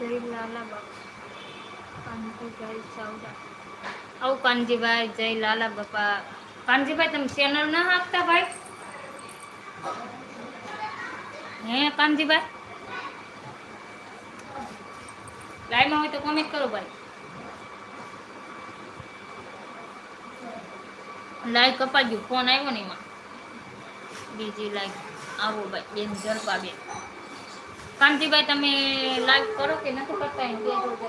લાલા કાનજીભાઈ ચાવડા જય લાલા બાપા કાનજીભાઈ, તમે ચેનલ ના હાંકતા ભાઈ? હે કાનજીભાઈ? લાઈવમાં હોય તો કોમેન્ટ કરો ભાઈ. લાઈવ કપાઈ ગયું ફોન આવ્યો ને એમાં. બીજી લાઈવ આવો ભાઈ, બેન, જલપા બેન. કાંતિભાઈ તમે લાઈવ કરો કે નથી કરતા એમ કહેજો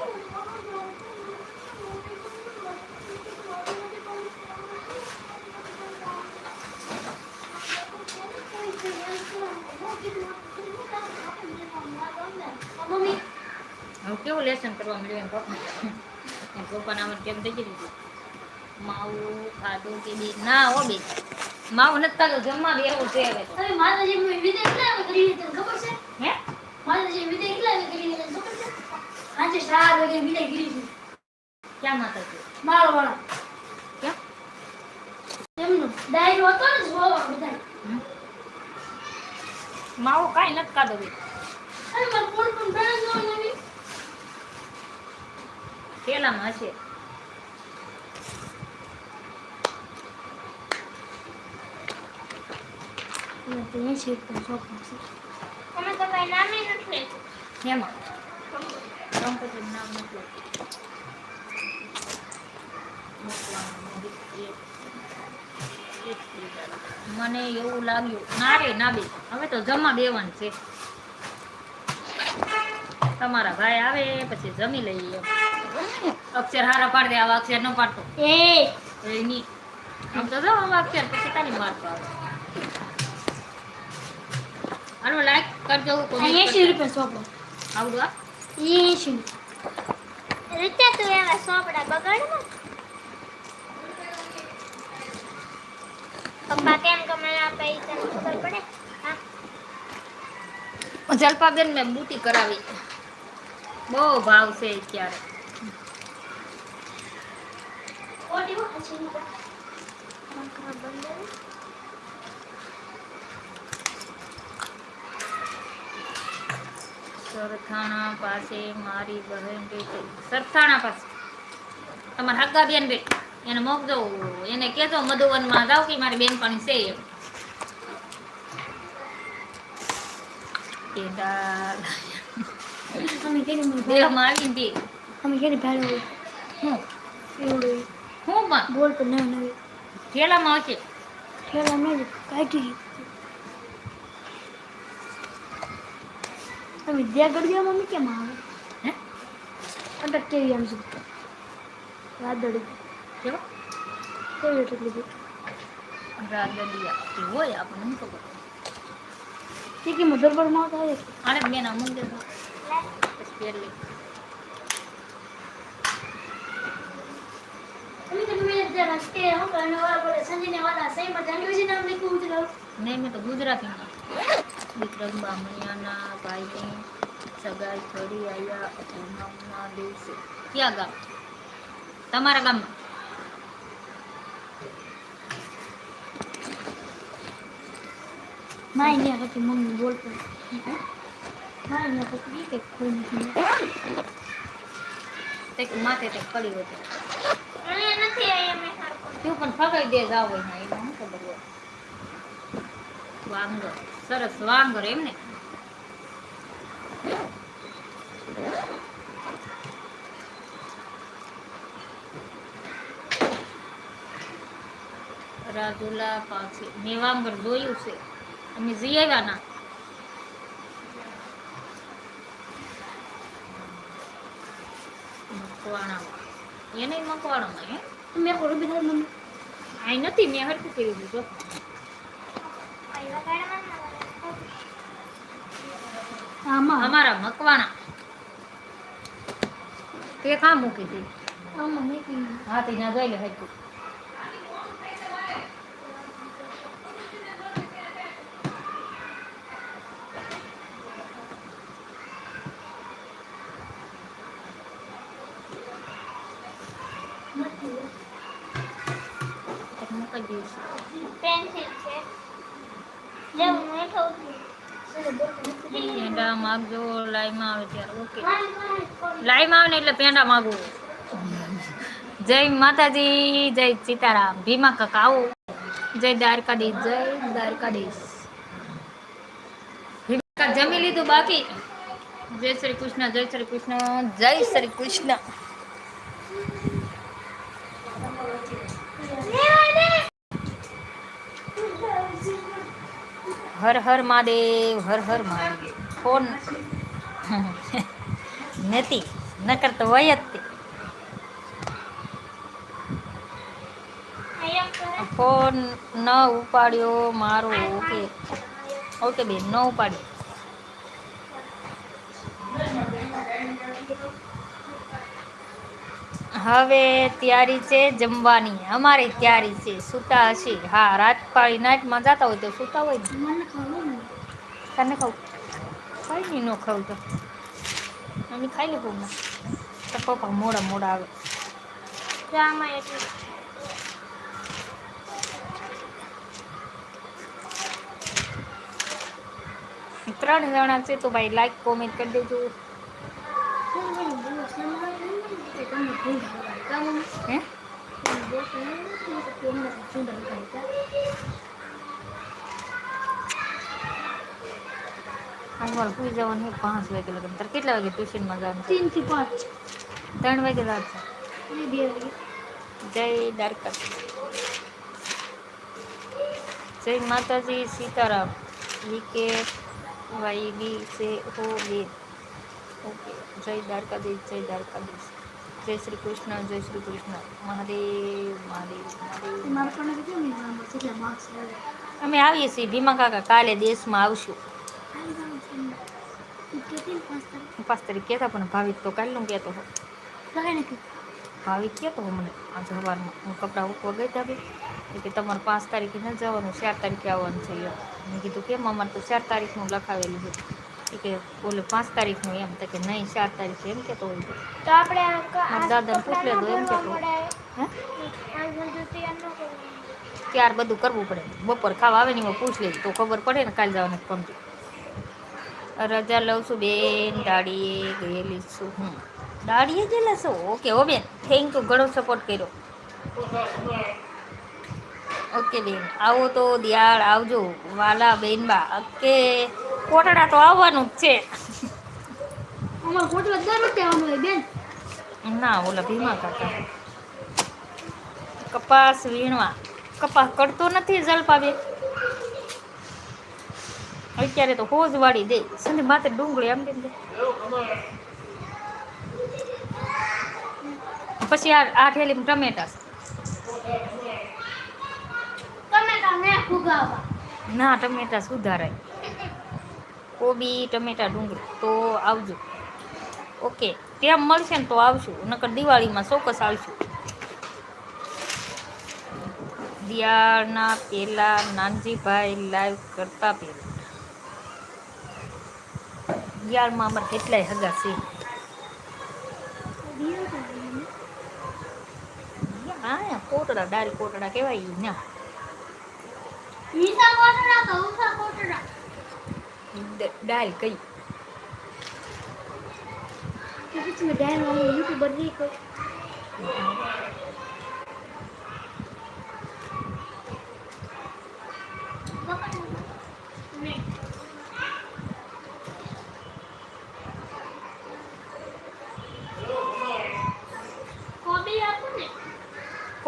હવે કેવું લેસન કરવા મળ્યું એમ પપ્પા? એમ પપ્પાના આમાં કેમ થઈ ગયું? માવું ખાધું કે બી ના હો બે માવું નથી ખાધું જમવા બેવું છે હવે. માતાજી ખબર છે? હે? માતાજી વિદાય કેટલા કરી છે આજે ચાર વાગે વિદાય કરી ક્યાં માતા છે મારો વાળા ક્યાં? એમનો ડાયરો હતો ને જોવા બધા હમ? માવું નથી ખાધું બે અરે મને કોણ પણ ભેણ નો નવી પેલામાં હશે. તમે છે પણ શોખ છે અમે તો કઈ નામે નથી હેમાં. કંકોત્રી નામ નથી મને એવું લાગ્યું ના રે ના બે હવે તો જમવા બેવાનું છે. તમારા ભાઈ આવે પછી જમી લઈએ. અક્ષર હારા પાડ દે આવા અક્ષર ન પાડતો. એ. એની આમ તો જો આવા અક્ષર પછી તારી મારતો આવે આનો લાઈક કરજો comment એસી કરજો. રૂપિયા સોપડો આવડું આ એસી રીતે તું એવા સોપડા બગાડમાં પપ્પા કેમ કમાઈ આપે ઈ તને ખબર પડે હા જલપાબેન મેં બુટી કરાવી બહુ ભાવ છે અત્યારે ઓટી સરથાણા પાસે મારી બહેન બેઠી સરથાણા પાસે. તમારા હગ્ગા બેન. બે એને મોકજો. એને કહેજો મધુવનમાં જાવ કે મારી બેનપણી છે એમ. હું? બોલ પર નવી નવી. થેલામાં હશે. ઠેલા કાઢી તમે જ્યાં ગળ્યા મમ્મી કેમ આવે હે અટક કેવી આમ છે વાદળી કેવા કેવી એટલી બધી રાગડિયા એ હોય આપણને શું ખબર કે કે મધર પરમાં આવે આને બેન અમુક દેજો પછી પહેરલી તમે તો મેં જરા કે હું કરને વાળા બોલે સંજીને વાળા વિક્રમ બામણિયાના ભાઈની સગાઈ થોડી આવ્યા પૂનમના દિવસે. ક્યાં ગામ? તમારા ગામમાં? તે માથે તે પડી હતી. મને નથી આવી અમે સરખું તું પણ ફગાઈ દે જાવ હોય ના એમાં શું ખબર હોય? વાંગર સરસ વાંગર એમ ને. રાજુલા પાસે મેં વાંગર જોયું છે. અમે જઈ આવ્યા મકવાણામાં. એને મકવાણામાં હે મેં કોઈ બીજા મમ્મી આઈ નથી મેં હરકું કર્યું દીધું આવી વગાડવાના આમાં અમારા મકવાણા. તે કાં મૂકી હતી? હા તે ના જોઈ લે હરખું નથી એક મૂકી દઈશું પેન્સિલ છે જેવું મેં ખાઉં છું પેંડા માગજો લાઈવમાં આવે ત્યારે ઓકે લાઈવમાં આવે ને એટલે પેંડા માગું. જય માતાજી, જય સીતારામ. ભીમા કાકા આવો. જય દ્વારકાધીશ જય દ્વારકાધીશ. જમી લીધું બાકી? જય શ્રી કૃષ્ણ, જય શ્રી કૃષ્ણ, જય શ્રી કૃષ્ણ. હર હર મહાદેવ, હર હર મહાદેવ. ફોન. નથી નકર તો વય જ તે. ફોન ન ઉપાડ્યો મારો ઓકે. ઓકે બેન ન ઉપાડ્યો. હવે તૈયારી છે જમવાની. અમારે તૈયારી છે. સૂતા હશે. હા રાત પાળી નાઇટમાં જતા હોય તો સૂતા હોય તને ખાવ કઈ નહીં ન ખાવું તો અમે ખાઈ લીધું પપ્પા મોડા મોડા આવે. ત્રણ જણા છે તો ભાઈ લાઈક કોમેન્ટ કરી દેજો. અમારે સુઈ જવાનું પાંચ વાગે લગન. કેટલા વાગે ટ્યુશનમાં જવાનું ત્રણથી પાંચ. ત્રણ વાગે જવાનું છે અને બે વાગે જય દ્વારકા જય માતાજી સીતારામ વીકે વાયડી સે હો વેદ ઓકે જય દ્વારકાધીશ જય દ્વારકાધીશ જય શ્રી કૃષ્ણ જય શ્રી કૃષ્ણ મહાદેવ મહાદેવ મહાદેવ મારા પણ કેમ નહીં જાણવું જેટલા માર્ક્સ આવે અમે આવીએ છીએ ભીમા કાકા કાલે દેશમાં આવશું। ખાલી જાણું છે તું કહેતી ને પાંચ તારીખ? પાંચ તારીખ કહેતા પણ ભાવિક તો કાલનું કહેતો હો લગાઈ નાખી ભાવિક કહેતો મને આ સવારમાં હું કપડાં ઉપવા ગઈ હતા બી કે તમારે પાંચ તારીખે ન જવાનું ચાર તારીખે આવવાનું છે મેં કીધું કેમ? અમારે તો ચાર તારીખનું લખાવેલું છે. કે બોલે પાંચ તારીખનું એમ. તો કે નહીં ચાર તારીખે. એમ કહેતો હોય તો આપણે દાદાને પૂછ લેજો એમ કહેતો. ત્યાર બધું કરવું પડે. બપોર ખાવા આવે ને એમાં પૂછ લેજો તો ખબર પડે ને કાલે જવાનું પમતી રજા લઉં છું બેન દાડીએ ગયેલી છું હું. દાડીએ ગયેલા છો? ઓકે ઓ બેન. થેન્ક યુ ઘણો સપોર્ટ કર્યો. ઓકે બેન આવો તો દિયાળ આવજો. વાલા બેનબા ઓકે કોટડા તો આવવાનું જ છે. અમારે હોટલ દર વખતે આવવાનું હોય બેન. ના ઓલા ભીમા કાકા. કપાસ વીણવા. કપાસ કરતો નથી જલપાબે અત્યારે તો હોજ વાળી દે. સંધી માથે ડુંગળી આમ દે પછી આ આ ઠેલી ટમેટા ને ટમેટા સુધારાય. કોબી ટમેટા ડુંગળી તો આવજો. ઓકે ત્યાં મળશે ને તો આવશું. નકર દિવાળીમાં ચોક્કસ આવશું. દિયાળના પેલા નાનજીભાઈ લાઈવ કરતા પહેલા. દિયાળમાં અમારે કેટલાય હગા છે. હા કોટડા ડાલ કોટડા કહેવાય ઈ ના ઈસા કોટડા તો ઉસા કોટડા. ડાલ કઈ? મેં ડાયર વાળો યુટ્યુબર નહીં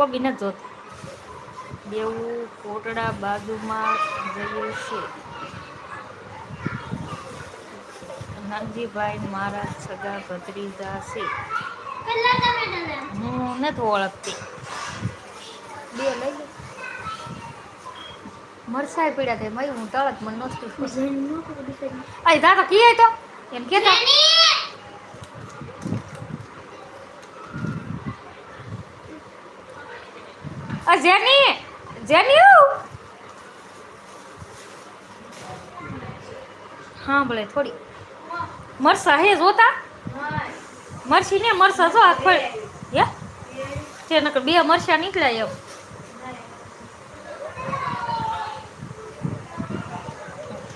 કોબી નથી જોતા. બેવું કોટડા બાજુમાં જઈએ છે નાનજીભાઈ મારા સગા ભત્રીજા છે. હું નથી ઓળખતી. બે લઈ લે. મરસાય પીડા થાય મય હું તળત મને નહોતી અય તા તો કીએ તો. એમ કેતા અ, જેની જેની હા? ભલે, થોડી. મરસા હે જોતા? મરસી ને મરસા જો આ ફળ. હે? તે નકર બે મરસા નીકળ્યા એમ.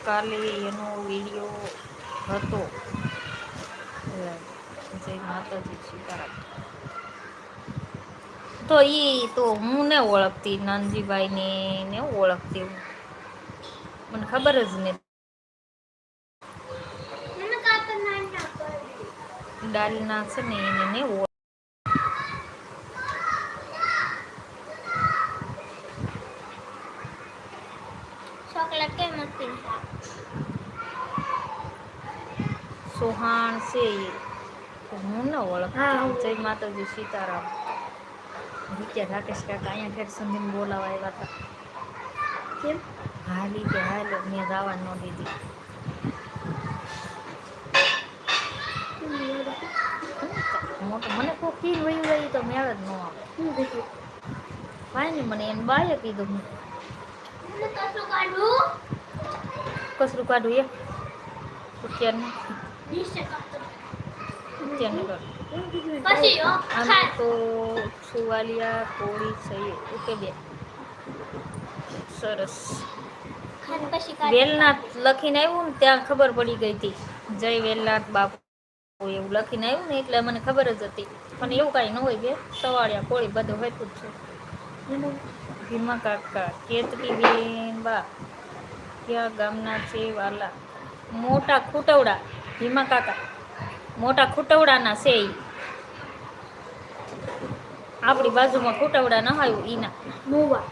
કાલે એનો વીડિયો હતો. જય માતાજી સીતારામ તો એ તો હું ને ઓળખતી નાનજીભાઈ ને ને ઓળખતી હું. મને ખબર જ નહીં ડાલના છે ને એને ને સોહાણ છે હું ને ઓળખતી જય માતાજી સીતારામ. વિદ્યા રાકેશ કાકા અહીંયા ઠેર સંધીને બોલાવા આવ્યા હતા. કેમ? હાલી કે હાલ મેં રાવા ન દીધી. મને કોઈ કીન વયું વયું તો મેળ જ ન આવે. કાંઈ નહીં મને એને બાએ કીધું હું. કસરું કાઢું એ? અત્યારનું અત્યારનું પછી આમ તો સુવાલિયા કોળી થઈ ઓકે બે. સરસ. પછી વેલનાથ લખીને આવ્યું ને ત્યાં ખબર પડી ગઈ હતી. જય વેલનાથ બાપુ એવું લખીને આવ્યું ને એટલે મને ખબર જ હતી. પણ એવું કાંઈ ન હોય કે સવાળિયા કોળી બધું હોય જ છે. ભીમા કાકા કેતકી બેન બા ક્યાં ગામના છે વાલા? મોટા ખૂટવડા ભીમા કાકા. મોટા ખૂટવડાના છે ઈ. આપણી બાજુમાં ખૂટવડા ન આવ્યું ઈના. મોવા.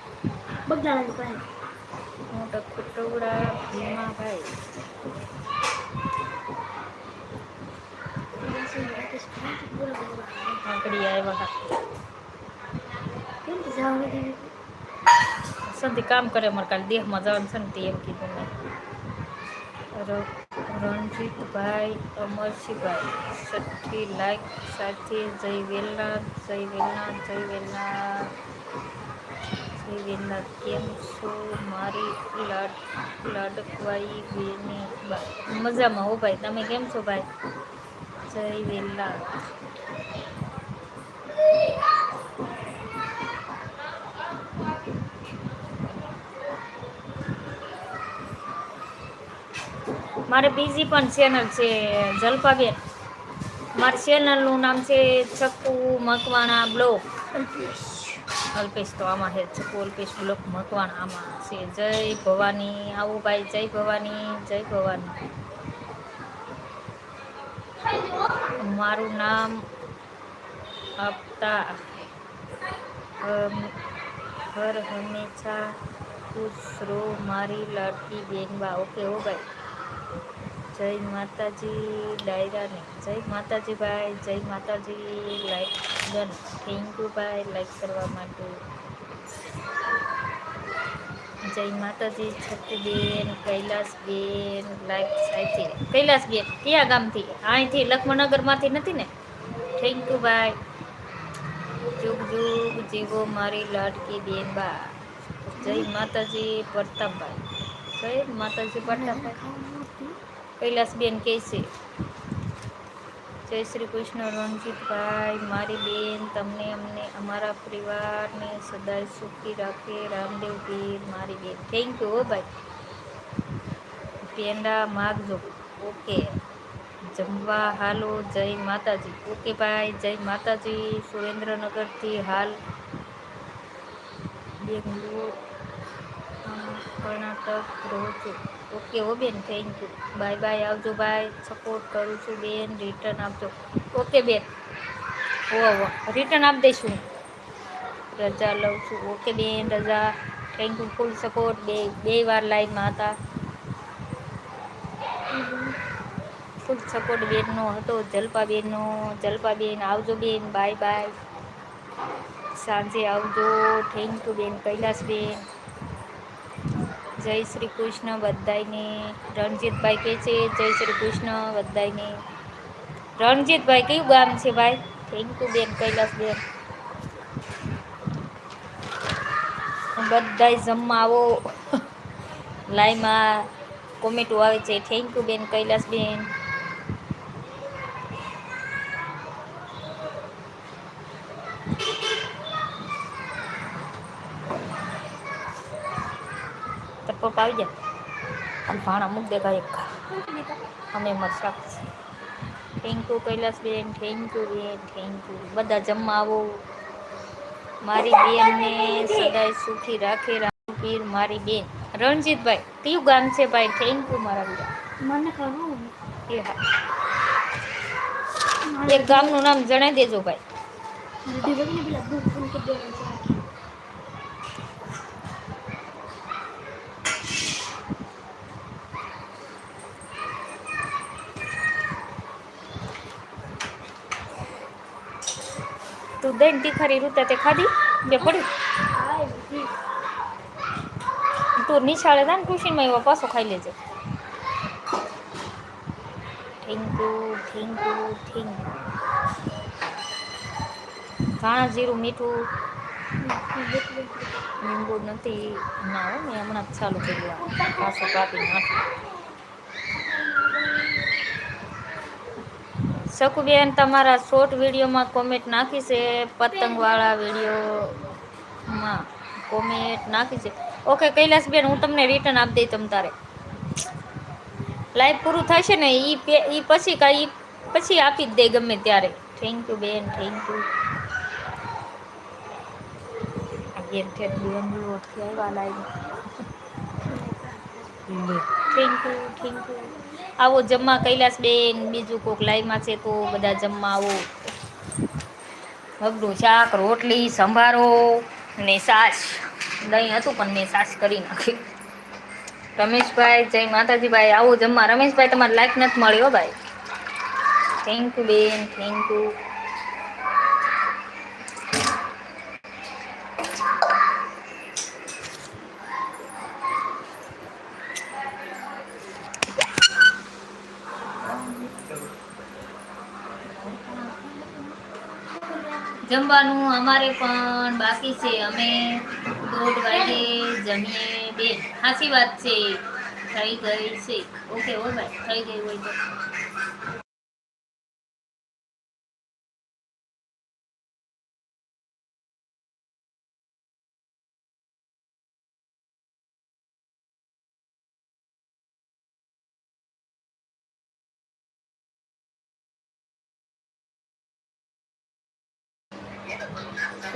બગદાણાની પાસે મોટા ખૂટવડા ભીમાભાઈ આગળ આવ્યા હતા કેમ કે જવા નથી સંધી કામ કરે મારે કાલે દેહમાં જવાનું છે ને તે એમ કીધું મેં. ર- રણજીતભાઈ અમરસિંહભાઈ સઠ્ઠી લાઈક સાથે જય વેલનાથ જય વેલનાથ જય વેલનાથ જય વેલનાથ કેમ છો મારી લાડ, લાડકવાઈ બેની મજામાં હો ભાઈ? તમે કેમ છો ભાઈ? જય વેલનાથ મારે બીજી પણ ચેનલ છે, જલપાબેન. મારી ચેનલનું નામ છે ચક્કુ મકવાણા બ્લોક. અલ્પેશ તો આમાં છે, ચક્કુ અલ્પેશ બ્લોક મકવાણા આમાં છે. જય ભવાની, આવું ભાઈ, જય ભવાની જય ભવાની. મારું નામ આપતા હર હંમેશા ખુશ રહો મારી લાડકી બેનબા. ઓકે હો ભાઈ. જય માતાજી, ડાયરાને. જય માતાજી ભાઈ જય Mataji like done thank you ભાઈ લાઈક કરવા માટે. જય માતાજી, છત્રીબેન, કૈલાસબેન લાઈક સાથે કૈલાસબેન, કયા ગામથી? અહીંથી લક્ષ્મણનગરમાંથી નથી ને? થેન્ક યુ ભાઈ. જુગ જુગ જીવો મારી લાડકી બેન બા. જય માતાજી, પ્રતાપભાઈ. જય માતાજી, પ્રતાપભાઈ. કૈલાસબેન કહે છે, જય શ્રી કૃષ્ણ રણજીતભાઈ, મારી બેન, તમને અમને અમારા પરિવારને સદાય સુખી રાખે, રામદેવ પીર, મારી બેન. થેન્ક યુ હો ભાઈ. પેંડા માગજો. ઓકે જમવા હાલો, જય માતાજી. ઓકે ભાઈ, જય માતાજી. સુરેન્દ્રનગરથી હાલ બેંગ્લોર, કર્ણાટક રહું છું. ઓકે, હો બેન થેન્ક યુ બાય બાય આવજો ભાઈ સપોર્ટ કરું છું, બેન. રિટર્ન આપજો. ઓકે, બેન. હો હો. રિટર્ન આપી દઈશું. રજા લઉં છું. ઓકે, બેન, રજા. થેન્ક યુ ફૂલ સપોર્ટ બે બે વાર લાઈવમાં હતા. ફૂલ સપોર્ટ બેનનો હતો, જલપાબેનનો. જલપાબેન, આવજો, બેન. બાય બાય સાંજે આવજો. થેન્ક યુ બેન. કૈલાસબેન જય શ્રી કૃષ્ણ બધાયને. રણજીતભાઈ કહે છે, જય શ્રી કૃષ્ણ બધાયને. રણજીતભાઈ, કયું ગામ છે ભાઈ? થેન્ક યુ બેન, કૈલાસબેન. બધાય જમવા આવો. લાઈમાં કોમેન્ટો આવે છે. થેન્ક યુ બેન, કૈલાસબેન. આવી જાય. ભાણા મૂક દે ઘરે અમે અમારે શાક thank you Kailasben. Thank you બેન. થેન્ક યુ બધા જમવા આવો. મારી બેનને સદાય સુખી રાખે રામપીર મારી બેન. રણજીતભાઈ કયું ગામ છે ભાઈ? થેન્ક યુ મારા બીજા મને ખબર એ હા. એક ગામનું નામ જણાવી દેજો ભાઈ. દીવકને પેલા દૂધ ફોન કરી દેવાનું છે તું દહીં તીખારી રૂતા તે ખાધી બે પડી હા એ બધી તું નિશાળે જા ને ટ્યુશનમાં એવા પાછો ખાઈ લેજે thank you thank you thank you ધાણા જીરું મીઠું લીંબુ નથી ના હો મેં હમણાં જ ચાલુ કર્યું આ. પાછું કાપી નાખ્યું શકુબેન તમારા શોર્ટ વિડીયોમાં કોમેન્ટ નાખી છે, પતંગવાળા વિડીયોમાં કોમેન્ટ નાખી છે. ઓકે કૈલાસબેન, હું તમને રિટર્ન આપી દઈ તમ તારે. લાઈવ પૂરું થશે ને એ પછી કાંઈ પછી આપી જ દે ગમે ત્યારે. થેન્ક યુ બેન thank you game thank you thank you આવો જમવા કૈલાસ બેન, બીજું કોક લાઈવમાં છે તો બધા જમવા આવો. મગનું શાક, રોટલી, સંભારો ને સાસ. દહીં હતું પણ મેં સાસ કરી નાખી. રમેશભાઈ, જય માતાજી ભાઈ આવો જમવા. રમેશભાઈ, તમારે લાઈક નથી મળ્યો ભાઈ. થેન્ક યુ બેન થેન્ક યુ જમવાનું અમારે પણ બાકી છે. અમે દોઢ વાગે જમીએ બે સાચી વાત છે. થઈ ગઈ છે. ઓકે ઓ ભાઈ થઈ ગઈ હોય તો.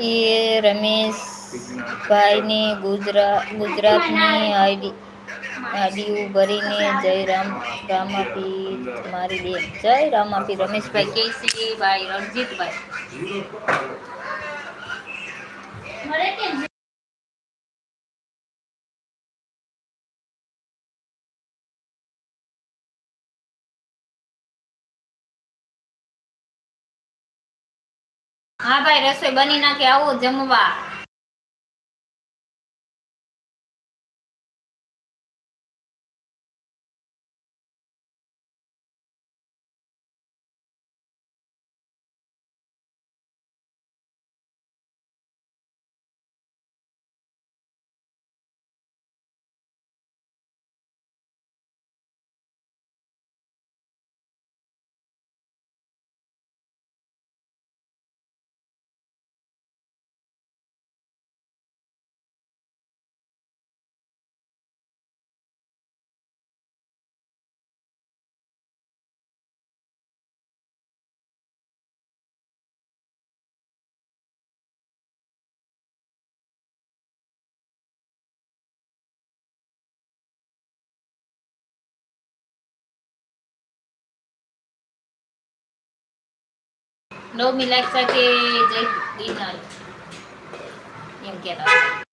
એ રમેશભાઈને ગુજરાત ગુજરાતની આઈડી આડી ભરીને જય રામ રામાપીર મારી બેન. જય રામાપી રમેશભાઈ. કેસી ભાઈ રણજીતભાઈ. હા ભાઈ રસોઈ બની નાખે આવો જમવા. નવમી મિલાક્ષા સાથે જય ગિરનાર એમ કહેતા હતા.